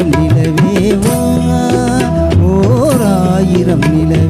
ஆயிரம் நிலவேவா ஓர் நிலவே